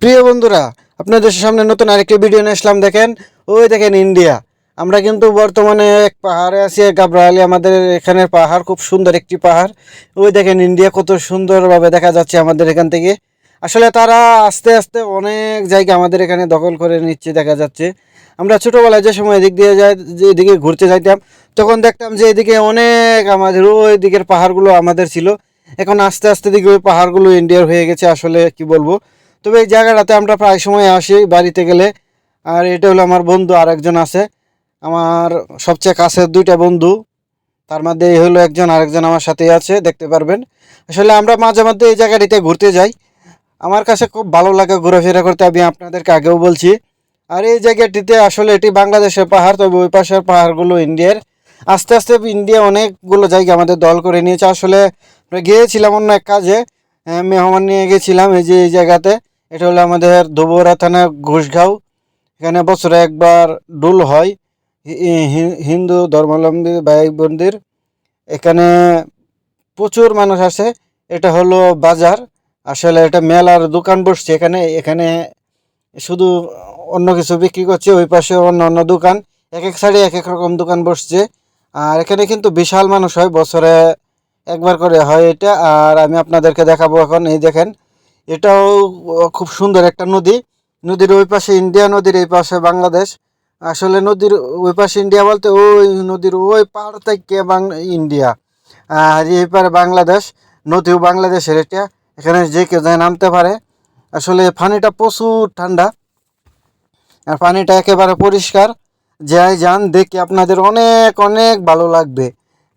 প্রিয় বন্ধুরা, আপনাদের সামনে নতুন আরেকটি ভিডিও নিয়ে আসলাম, দেখেন। ওই দেখেন ইন্ডিয়া। আমরা কিন্তু বর্তমানে এক পাহাড়ে আছি গাবরালি আমাদের এখানের পাহাড় খুব সুন্দর একটি পাহাড়। ওই দেখেন ইন্ডিয়া, কত সুন্দরভাবে দেখা যাচ্ছে আমাদের এখান থেকে। আসলে তারা আস্তে আস্তে অনেক জায়গা আমাদের এখানে দখল করে নিচ্ছে, দেখা যাচ্ছে। আমরা ছোটোবেলায় যে সময় এদিক দিয়ে যাই, যে এদিকে ঘুরতে যাইতাম, তখন দেখতাম যে এদিকে অনেক আমাদের, ওই দিকের পাহাড়গুলো আমাদের ছিল। এখন আস্তে আস্তে দিকে ওই পাহাড়গুলো ইন্ডিয়ার হয়ে গেছে। আসলে কি বলব? তবে এই জায়গাটাতে আমরা প্রায় সময় আসি বাড়িতে গেলে। আর এটা হলো আমার বন্ধু আরেকজন আছে। আমার সবচেয়ে কাছের দুইটা বন্ধু। তার মধ্যে এই হলো একজন, আরেকজন আমার সাথেই আছে, দেখতে পারবেন। আসলে আমরা মাঝে মধ্যে এই জায়গাটিতে ঘুরতে যাই। আমার কাছে খুব ভালো লাগে ঘোরাফেরা করতে, আমি আপনাদেরকে আগেও বলছি। আর এই জায়গাটিতে আসলে এটি বাংলাদেশের পাহাড়, তবে ওই পাশের পাহাড়গুলো ইন্ডিয়ার। আস্তে আস্তে ইন্ডিয়া অনেকগুলো জায়গা আমাদের দল করে নিয়েছে। আসলে আমরা গিয়েছিলাম অন্য এক কাজে মেহমান নিয়ে গেছিলাম এই যে এই জায়গাতে। এটা হলো আমাদের দুবরা থানা ঘুষগাঁও। এখানে বছরে একবার ডুল হয় হিন্দু ধর্মাবলম্বী ভাই বোনদের এখানে প্রচুর মানুষ আসে। এটা হলো বাজার। আসলে এটা মেলার দোকান বসছে এখানে। এখানে শুধু অন্য কিছু বিক্রি করছে, ওই পাশে অন্য অন্য দোকান। এক এক সাইডে এক এক রকম দোকান বসছে। আর এখানে কিন্তু বিশাল মানুষ হয়, বছরে একবার করে হয় এটা। আর আমি আপনাদেরকে দেখাবো এখন, এই দেখেন। এটাও খুব সুন্দর একটা নদী। নদীর ওই পাশে ইন্ডিয়া, নদীর এই পাশে বাংলাদেশ। আসলে নদীর ওই পাশে ইন্ডিয়া বলতে ওই নদীর ওই পাড় থেকে ইন্ডিয়া। আর এই পারে বাংলাদেশ, নদীও বাংলাদেশের এটা। এখানে যে কেউ যায় নামতে পারে। আসলে পানিটা প্রচুর ঠান্ডা। আর পানিটা একেবারে পরিষ্কার। যাই যান, দেখে আপনাদের অনেক অনেক ভালো লাগবে।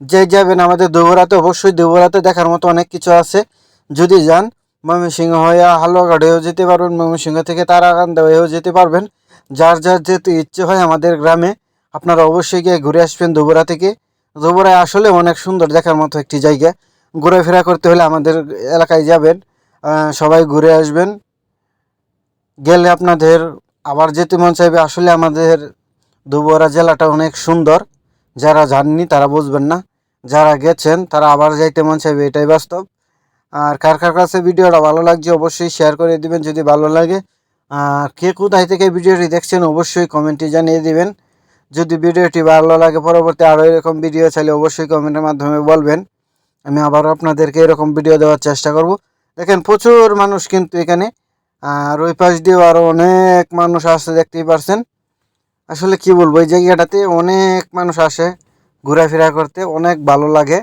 যে যাবেন আমাদের দুবরাতে, অবশ্যই দুবরাতে দেখার মতো অনেক কিছু আছে। যদি যান ময়মনসিংহ হয়ে হালুয়াঘাট হয়েও যেতে পারবেন, ময়মনসিংহ থেকে তারাকান্দা হয়েও যেতে পারবেন। যার যার যেতে ইচ্ছে হয় আমাদের গ্রামে, আপনারা অবশ্যই গিয়ে ঘুরে আসবেন দুবরা থেকে। দুবরায় আসলে অনেক সুন্দর দেখার মতো একটি জায়গা। ঘোরাফেরা করতে হলে আমাদের এলাকায় যাবেন সবাই ঘুরে আসবেন। গেলে আপনাদের আবার যেতে মন চাইবে, আসলে আমাদের দুবরা জেলাটা অনেক সুন্দর। যারা যাননি তারা বুঝবেন না, যারা গেছেন তারা আবার যাইতে মন চাইবে, এটাই বাস্তব। আর কার কার কাছে ভিডিওটা ভালো লাগছে অবশ্যই শেয়ার করে দিবেন যদি ভালো লাগে। আর কে কোথায় থেকে ভিডিওটি দেখছেন অবশ্যই কমেন্টে জানিয়ে দিবেন। যদি ভিডিওটি ভালো লাগে পরবর্তী আরও এরকম ভিডিও চাইলে অবশ্যই কমেন্টের মাধ্যমে বলবেন। আমি আবারও আপনাদেরকে এরকম ভিডিও দেওয়ার চেষ্টা করব। দেখেন প্রচুর মানুষ কিন্তু এখানে। আর ওই পাশ দিয়েও আরও অনেক মানুষ আসছে, দেখতেই পারছেন। আসলে কি বলব, এই জায়গাটাতে অনেক মানুষ আসে ঘোরাফেরা করতে, অনেক ভালো লাগে।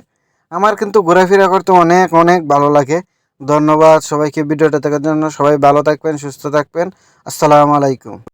আমার কিন্তু ঘোরাফেরা করতে অনেক অনেক ভালো লাগে। ধন্যবাদ সবাইকে ভিডিওটা দেখার জন্য। সবাই ভালো থাকবেন, সুস্থ থাকবেন। আসসালামু আলাইকুম।